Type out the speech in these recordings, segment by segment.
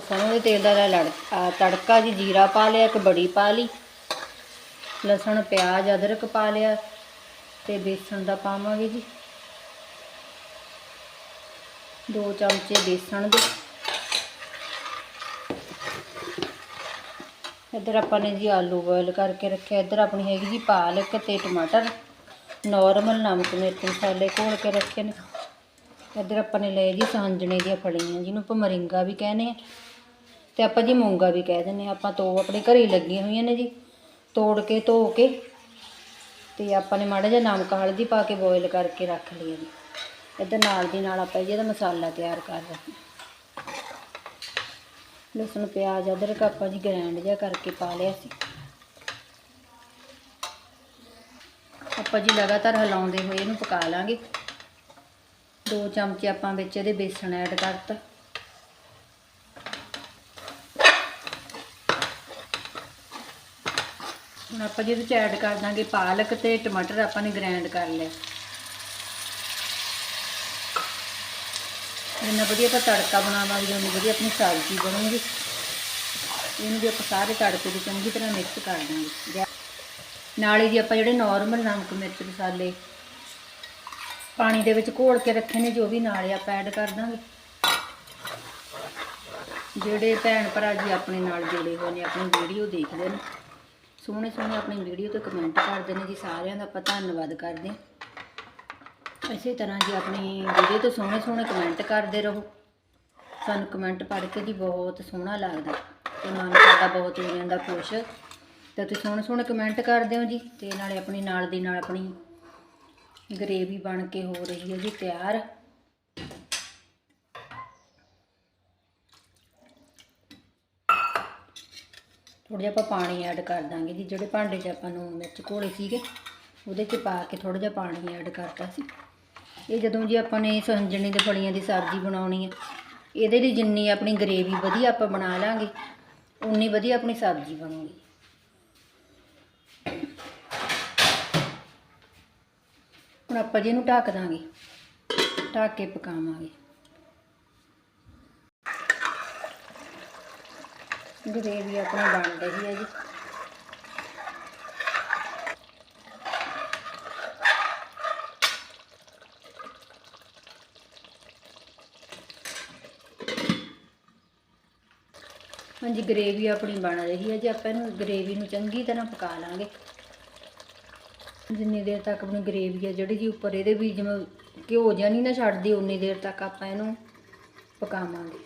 ਸਰੋਂ ਦੇ ਤੇਲ ਦਾ ਲੜ ਤੜਕਾ ਜੀ ਜੀਰਾ ਪਾ ਲਿਆ, ਇੱਕ ਬੜੀ ਪਾ ਲਈ। ਲਸਣ, ਪਿਆਜ਼, ਅਦਰਕ ਪਾ ਲਿਆ ਤੇ ਬੇਸਣ ਦਾ ਪਾਵਾਂਗੇ ਜੀ। ਦੋ ਚਮਚੇ ਬੇਸਣ ਦੇ। ਇੱਧਰ ਆਪਾਂ ਨੇ ਜੀ ਆਲੂ ਬੋਇਲ ਕਰਕੇ ਰੱਖਿਆ। ਇੱਧਰ ਆਪਣੀ ਹੈਗੀ ਜੀ ਪਾਲਕ ਤੇ ਟਮਾਟਰ। ਨਾਰਮਲ ਨਮਕ ਮਿਰਚ ਮਸਾਲੇ ਘੋਲ ਕੇ ਰੱਖੇ ਨੇ। ਇੱਧਰ ਆਪਾਂ ਨੇ ਲਏ ਜੀ ਸਾਂਜਣੇ ਦੀਆਂ ਫਲੀਆਂ, ਜਿਹਨੂੰ ਆਪਾਂ ਮਰਿੰਗਾ ਵੀ ਕਹਿੰਦੇ ਆ ਤੇ ਆਪਾਂ ਜੀ ਮੂੰਗਾ ਵੀ ਕਹਿ ਦਿੰਦੇ ਹਾਂ। ਆਪਾਂ ਤੋਂ ਆਪਣੇ ਘਰੇ ਹੀ ਲੱਗੀਆਂ ਹੋਈਆਂ ਨੇ ਜੀ, ਤੋੜ ਕੇ, ਧੋ ਕੇ ਤੇ ਆਪਾਂ ਨੇ ਮਾੜਾ ਜਿਹਾ ਨਮਕ, ਹਲਦੀ ਪਾ ਕੇ ਬੋਇਲ ਕਰਕੇ ਰੱਖ ਲਿਆ ਜੀ। ਇੱਧਰ ਨਾਲ ਦੀ ਨਾਲ ਆਪਾਂ ਜੀ ਇਹਦਾ ਮਸਾਲਾ ਤਿਆਰ ਕਰ ਰਹੇ ਲਸਣ, ਪਿਆਜ਼, ਅਦਰਕ ਆਪਾਂ ਜੀ ਗ੍ਰੈਂਡ ਜਿਹਾ ਕਰਕੇ ਪਾ ਲਿਆ ਸੀ। ਆਪਾਂ ਜੀ ਲਗਾਤਾਰ ਹਿਲਾਉਂਦੇ ਹੋਏ ਇਹਨੂੰ ਪਕਾ ਲਾਂਗੇ। ਦੋ ਚਮਚੇ ਆਪਾਂ ਵਿੱਚ ਇਹਦੇ ਬੇਸਣ ਐਡ ਕਰਤਾ। ਹੁਣ ਆਪਾਂ ਜਿਹਦੇ ਚ ਐਡ ਕਰ ਦਾਂਗੇ ਪਾਲਕ ਤੇ ਟਮਾਟਰ, ਆਪਾਂ ਨੇ ਗ੍ਰਾਈਂਡ ਕਰ ਲਿਆ ਜਿੰਨਾ ਵਧੀਆ ਆਪਾਂ ਤੜਕਾ ਬਣਾਵਾਂਗੇ, ਉਨੀ ਵਧੀਆ ਆਪਣੀ ਸਬਜ਼ੀ ਬਣੂਗੀ। ਇਹਨੂੰ ਵੀ ਆਪਾਂ ਸਾਰੇ ਤੜਕੇ ਦੇ ਚੰਗੀ ਤਰ੍ਹਾਂ ਮਿਕਸ ਕਰ ਦਾਂਗੇ। ਜਾਂ- ਨਾਲ ਹੀ ਜੀ ਆਪਾਂ ਜਿਹੜੇ ਨਾਰਮਲ ਨਮਕ ਮਿਰਚ ਮਸਾਲੇ ਪਾਣੀ ਦੇ ਵਿੱਚ ਘੋਲ ਕੇ ਰੱਖੇ ਨੇ ਜੋ ਵੀ ਨਾਲੇ ਆਪਾਂ ਐਡ ਕਰ ਦਾਂਗੇ। ਜਿਹੜੇ ਭੈਣ ਭਰਾ ਜੀ ਆਪਣੇ ਨਾਲ ਜੁੜੇ ਹੋਏ ਨੇ, ਆਪਣੀ ਵੀਡੀਓ ਦੇਖਦੇ ਨੇ, ਸੋਹਣੇ ਸੋਹਣੇ ਆਪਣੀ ਵੀਡੀਓ ਤੇ ਕਮੈਂਟ ਕਰਦੇ ਨੇ ਜੀ, ਸਾਰਿਆਂ ਦਾ ਆਪਾਂ ਧੰਨਵਾਦ ਕਰਦੇ ਹਾਂ। ਇਸੇ ਤਰ੍ਹਾਂ ਜੀ ਆਪਣੀ ਵੀਡੀਓ ਤੇ ਸੋਹਣੇ ਸੋਹਣੇ ਕਮੈਂਟ ਕਰਦੇ ਰਹੋ। ਸਾਨੂੰ ਕਮੈਂਟ ਪੜ੍ਹ ਕੇ ਜੀ ਬਹੁਤ ਸੋਹਣਾ ਲੱਗਦਾ ਤੇ ਮਨ ਸਾਡਾ ਬਹੁਤ ਹੋ ਜਾਂਦਾ ਖੁਸ਼ ਤੇ ਤੁਸੀਂ ਸੋਹਣੇ ਸੋਹਣੇ ਕਮੈਂਟ ਕਰਦੇ ਹੋ ਜੀ, ਤੇ ਨਾਲੇ ਆਪਣੀ ਨਾਲ ਦੀ ਨਾਲ ਆਪਣੀ ਗਰੇਵੀ ਬਣ ਕੇ ਹੋ ਰਹੀ ਹੈ ਜੀ, ਤਿਆਰ। ਥੋੜ੍ਹਾ ਜਿਹਾ ਆਪਾਂ ਪਾਣੀ ਐਡ ਕਰ ਦਾਂਗੇ ਜੀ, ਜਿਹੜੇ ਭਾਂਡੇ 'ਚ ਆਪਾਂ ਨੂਣ ਮਿਰਚ ਘੋਲੇ ਸੀਗੇ, ਉਹਦੇ 'ਚ ਪਾ ਕੇ ਥੋੜ੍ਹਾ ਜਿਹਾ ਪਾਣੀ ਐਡ ਕਰਤਾ ਸੀ। ਇਹ ਜਦੋਂ ਜੀ ਆਪਾਂ ਨੇ ਸੰਜਣੀ ਦੇ ਫਲੀਆਂ ਦੀ ਸਬਜ਼ੀ ਬਣਾਉਣੀ ਹੈ ਇਹਦੇ ਲਈ ਜਿੰਨੀ ਆਪਣੀ ਗਰੇਵੀ ਵਧੀਆ ਆਪਾਂ ਬਣਾ ਲਾਂਗੇ, ਉਨੀ ਵਧੀਆ ਆਪਣੀ ਸਬਜ਼ੀ ਬਣੂਗੀ। ਹੁਣ ਆਪਾਂ ਜੀ ਇਹਨੂੰ ਢੱਕ ਦਾਂਗੇ। ਢੱਕ ਕੇ ਪਕਾਵਾਂਗੇ। ਗਰੇਵੀ ਆਪਣੀ ਬਣ ਰਹੀ ਹੈ ਜੀ। ਹਾਂਜੀ, ਗਰੇਵੀ ਆਪਣੀ ਬਣ ਰਹੀ ਹੈ ਜੀ। ਆਪਾਂ ਇਹਨੂੰ ਗਰੇਵੀ ਨੂੰ ਚੰਗੀ ਤਰ੍ਹਾਂ ਪਕਾ ਲਾਂਗੇ। ਜਿੰਨੀ ਦੇਰ ਤੱਕ ਆਪਣੀ ਗਰੇਵੀ ਹੈ ਜਿਹੜੀ ਜੀ ਉੱਪਰ ਇਹਦੇ ਵੀ ਜਿਵੇਂ ਘਿਓ ਜਿਹਾ ਨਹੀਂ ਨਾ ਛੱਡਦੀ ਉਨੀ ਦੇਰ ਤੱਕ ਆਪਾਂ ਇਹਨੂੰ ਪਕਾਵਾਂਗੇ।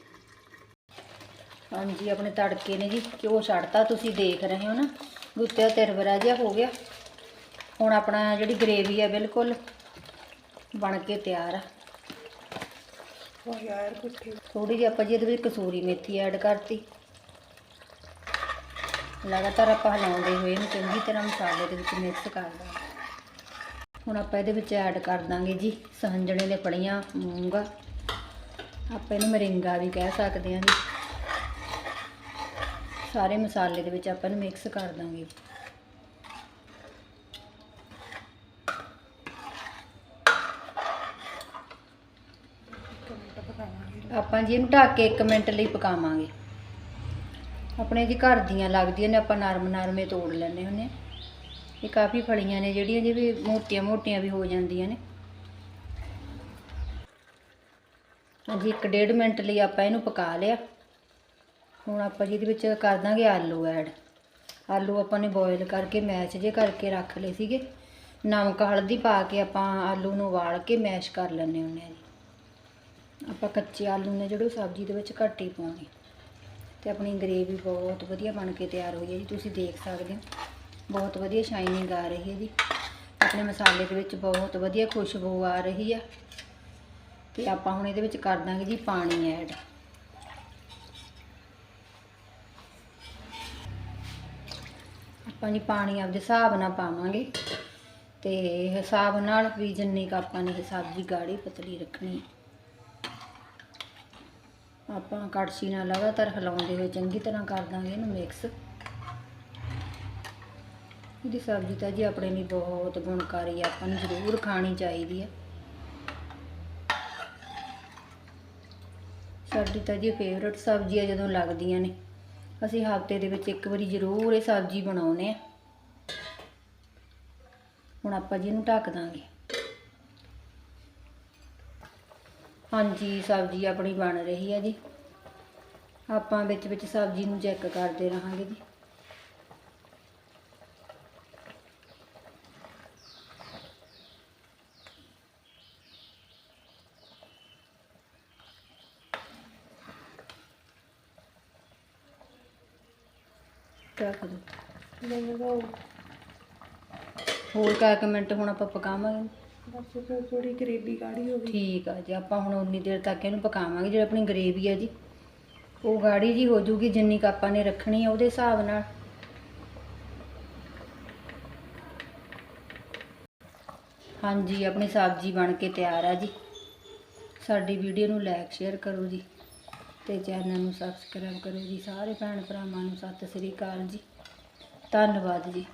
ਹਾਂਜੀ ਆਪਣੇ ਤੜਕੇ ਨੇ ਜੀ ਘਿਓ ਛੱਡਤਾ ਤੁਸੀਂ ਦੇਖ ਰਹੇ ਹੋ ਨਾ ਉੱਤੇ ਤਿਰਵਰਾ ਜਿਹਾ ਹੋ ਗਿਆ। ਹੁਣ ਆਪਣਾ ਜਿਹੜੀ ਗਰੇਵੀ ਹੈ ਬਿਲਕੁਲ ਬਣ ਕੇ ਤਿਆਰ ਆ। ਥੋੜੀ ਜਿਹੀ ਆਪਾਂ ਜੀ ਇਹਦੇ ਵਿੱਚ ਕਸੂਰੀ ਮੇਥੀ ਐਡ ਕਰਤੀ। ਲਗਾਤਾਰ ਆਪਾਂ ਹਿਲਾਉਂਦੇ ਹੋਏ ਇਹਨੂੰ ਚੰਗੀ ਤਰ੍ਹਾਂ ਮਸਾਲੇ ਦੇ ਵਿੱਚ ਮਿਕਸ ਕਰ ਦਾਂਗੇ ਹੁਣ ਆਪਾਂ ਇਹਦੇ ਵਿੱਚ ਐਡ ਕਰ ਦਾਂਗੇ ਜੀ ਸਹੰਜਣੇ ਦੇ ਫੜੀਆਂ ਮੂੰਗਾ। ਆਪਾਂ ਇਹਨੂੰ ਮਰਿੰਗਾ ਵੀ ਕਹਿ ਸਕਦੇ ਹਾਂ ਜੀ। ਸਾਰੇ ਮਸਾਲੇ ਦੇ ਵਿੱਚ ਆਪਾਂ ਨੂੰ ਮਿਕਸ ਕਰ ਦਾਂਗੇ। ਆਪਾਂ ਜੀ ਇਹਨੂੰ ਢੱਕ ਕੇ 1 ਮਿੰਟ ਲਈ ਪਕਾਵਾਂਗੇ। ਆਪਣੇ ਜੀ ਘਰ ਦੀਆਂ ਲੱਗਦੀਆਂ ਨੇ, ਆਪਾਂ ਨਰਮ ਨਰਮੇ ਤੋੜ ਲੈਂਦੇ ਹੁੰਦੇ ਹਾਂ। ਇਹ ਕਾਫੀ ਫਲੀਆਂ ਨੇ ਜਿਹੜੀਆਂ ਜਿਵੇਂ ਮੋਟੀਆਂ ਮੋਟੀਆਂ ਵੀ ਹੋ ਜਾਂਦੀਆਂ ਨੇ। ਹਾਂਜੀ 1.5 ਮਿੰਟ ਲਈ ਆਪਾਂ ਇਹਨੂੰ ਪਕਾ ਲਿਆ। ਹੁਣ ਆਪਾਂ ਜਿਹਦੇ ਵਿੱਚ ਕਰ ਦਾਂਗੇ ਆਲੂ ਐਡ। ਆਲੂ ਆਪਾਂ ਨੇ ਬੋਇਲ ਕਰਕੇ ਮੈਸ਼ ਜੇ ਕਰਕੇ ਰੱਖ ਲਏ ਸੀਗੇ। ਨਮਕ, ਹਲਦੀ ਪਾ ਕੇ ਆਪਾਂ ਆਲੂ ਨੂੰ ਉਬਾਲ ਕੇ ਮੈਸ਼ ਕਰ ਲੈਂਦੇ ਹੁੰਦੇ ਆ ਜੀ। ਆਪਾਂ ਕੱਚੇ ਆਲੂ ਨੇ ਜਿਹੜੇ ਉਹ ਸਬਜ਼ੀ ਦੇ ਵਿੱਚ ਘੱਟ ਹੀ ਪਾਉਣੇ। ਤੇ ਆਪਣੀ ਗਰੇਵੀ ਬਹੁਤ ਵਧੀਆ ਬਣ ਕੇ ਤਿਆਰ ਹੋਈ ਹੈ ਜੀ। ਤੁਸੀਂ ਦੇਖ ਸਕਦੇ ਹੋ। ਬਹੁਤ ਵਧੀਆ ਸ਼ਾਈਨਿੰਗ ਆ ਰਹੀ ਹੈ ਜੀ। ਆਪਣੇ ਮਸਾਲੇ ਦੇ ਵਿੱਚ ਬਹੁਤ ਵਧੀਆ ਖੁਸ਼ਬੂ ਆ ਰਹੀ ਆ। ਤੇ ਆਪਾਂ ਹੁਣ ਇਹਦੇ ਵਿੱਚ ਕਰ ਦਾਂਗੇ ਜੀ ਪਾਣੀ ਐਡ। ਆਪਾਂ ਜੀ ਪਾਣੀ ਆਪਦੇ ਹਿਸਾਬ ਨਾਲ ਪਾਵਾਂਗੇ। ਤੇ ਹਿਸਾਬ ਨਾਲ ਵੀ ਜਿੰਨੀ ਕੁ ਆਪਾਂ ਨੇ ਸਬਜ਼ੀ ਗਾੜੀ ਪਤਲੀ ਰੱਖਣੀ ਆਪਾਂ ਕੜਛੀ ਨਾਲ ਲਗਾਤਾਰ ਹਿਲਾਉਂਦੇ ਹੋਏ ਚੰਗੀ ਤਰ੍ਹਾਂ ਕਰ ਦਾਂਗੇ ਇਹਨੂੰ ਮਿਕਸ ਇਹਦੀ ਸਬਜ਼ੀ ਤਾਂ ਜੀ ਆਪਣੇ ਲਈ ਬਹੁਤ ਗੁਣਕਾਰੀ ਆ, ਆਪਾਂ ਨੂੰ ਜ਼ਰੂਰ ਖਾਣੀ ਚਾਹੀਦੀ ਹੈ ਸਾਡੀ ਤਾਂ ਜੀ ਫੇਵਰਟ ਸਬਜ਼ੀ ਆ ਜਦੋਂ ਲੱਗਦੀਆਂ ਨੇ, ਅਸੀਂ ਹਫ਼ਤੇ ਦੇ ਵਿੱਚ ਇੱਕ ਵਾਰੀ ਜ਼ਰੂਰ ਇਹ ਸਬਜ਼ੀ ਬਣਾਉਨੇ ਆ। ਹੁਣ ਆਪਾਂ ਜੀ ਇਹਨੂੰ ਢੱਕ ਦਾਂਗੇ। ਹਾਂਜੀ, ਸਬਜ਼ੀ ਆਪਣੀ ਬਣ ਰਹੀ ਹੈ ਜੀ। ਆਪਾਂ ਵਿੱਚ ਵਿੱਚ ਸਬਜ਼ੀ ਨੂੰ ਚੈੱਕ ਕਰਦੇ ਰਹਾਂਗੇ ਜੀ। ਹੋਰ ਕੁ ਮਿੰਟ ਹੁਣ ਆਪਾਂ ਪਕਾਵਾਂਗੇ। ਬਸ ਫਿਰ ਥੋੜੀ ਗਰੇਵੀ ਗਾੜੀ ਹੋ ਗਈ। ਠੀਕ ਆ ਜੀ ਆਪਾਂ ਹੁਣ ਉਨੀ ਦੇਰ ਤੱਕ ਇਹਨੂੰ ਪਕਾਵਾਂਗੇ ਜਿਹੜੀ ਆਪਣੀ ਗਰੇਵੀ ਆ ਜੀ। ਉਹ ਗਾੜੀ ਜੀ ਹੋ ਜੂਗੀ ਜਿੰਨੀ ਕੁ ਆਪਾਂ ਨੇ ਰੱਖਣੀ ਆ ਉਹਦੇ ਹਿਸਾਬ ਨਾਲ। ਹਾਂਜੀ ਆਪਣੀ ਸਬਜ਼ੀ ਬਣ ਕੇ ਤਿਆਰ ਆ ਜੀ। ਸਾਡੀ ਵੀਡੀਓ ਨੂੰ ਲਾਈਕ ਸ਼ੇਅਰ ਕਰੋ ਜੀ। ਤੇ ਚੈਨਲ ਨੂੰ ਸਬਸਕ੍ਰਾਈਬ ਕਰੋ ਜੀ। ਸਾਰੇ ਭੈਣ ਭਰਾਵਾਂ ਨੂੰ ਸਤਿ ਸ੍ਰੀ ਅਕਾਲ ਜੀ। ਧੰਨਵਾਦ ਜੀ।